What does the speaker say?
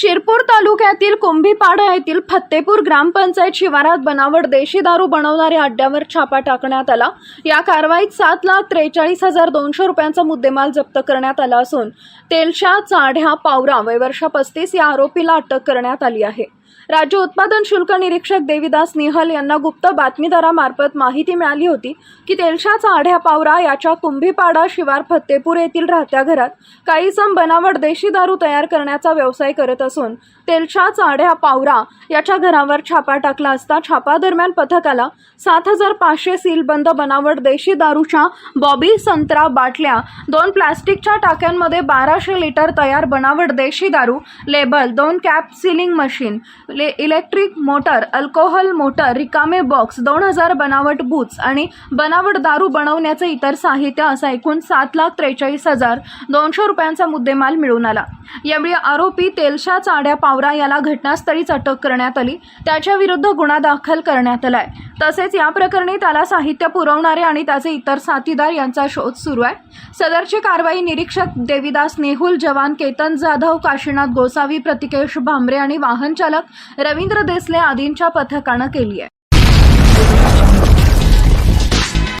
शिरपूर तालुक्यातील कुंभीपाडा येथील फत्तेपूर ग्रामपंचायत शिवारात बनावट देशी दारू बनवणाऱ्या अड्ड्यावर छापा टाकण्यात आला. या कारवाईत सात लाख त्रेचाळीस हजार दोनशे रुपयांचा मुद्देमाल जप्त करण्यात आला असून तेलशा चाढ्या पावरा वयवर्षा पस्तीस या आरोपीला अटक करण्यात आली आहे. राज्य उत्पादन शुल्क निरीक्षक देविदास निहल यांना गुप्त बातमीदारामार्फत माहिती मिळाली होती की तेलशाचा आढ्या पावरा याच्या कुंभीपाडा शिवार फत्तेपूर येथील राहत्या घरात काही सम बनावट देशी दारू तयार करण्याचा व्यवसाय करत असून तेलशा चाढ्या पावरा याच्या घरावर छापा टाकला असता छापा दरम्यान पथकाला सात हजार पाचशे सीलबंद बनावट देशी दारूच्या बॉबी संत्रा बाटल्या दोन प्लास्टिकच्या टाक्यांमध्ये बाराशे लिटर तयार बनावट देशी दारू लेबल दोन कॅप सिलिंग मशीन ले इलेक्ट्रिक मोटर अल्कोहोल मोटर रिकामे बॉक्स दोन हजार बनावट बूथ्स आणि बनावट दारू बनवण्याचं इतर साहित्य असा एकूण सात लाख त्रेचाळीस हजार दोनशे रुपयांचा मुद्देमाल मिळून आला. यावेळी आरोपी तेलशा चाड्या पावरा याला घटनास्थळीच अटक करण्यात आली. त्याच्याविरुद्ध गुन्हा दाखल करण्यात आलाय. तसेच या प्रकरणी त्याला साहित्य पुरवणारे आणि त्याचे इतर साथीदार यांचा शोध सुरू आहे. सदरची कारवाई निरीक्षक देविदास नेहुल जवान केतन जाधव काशीनाथ गोसावी प्रतिकेश भांबरे आणि वाहन चालक रवींद्र देसले आदींच्या पथकानं केली आहे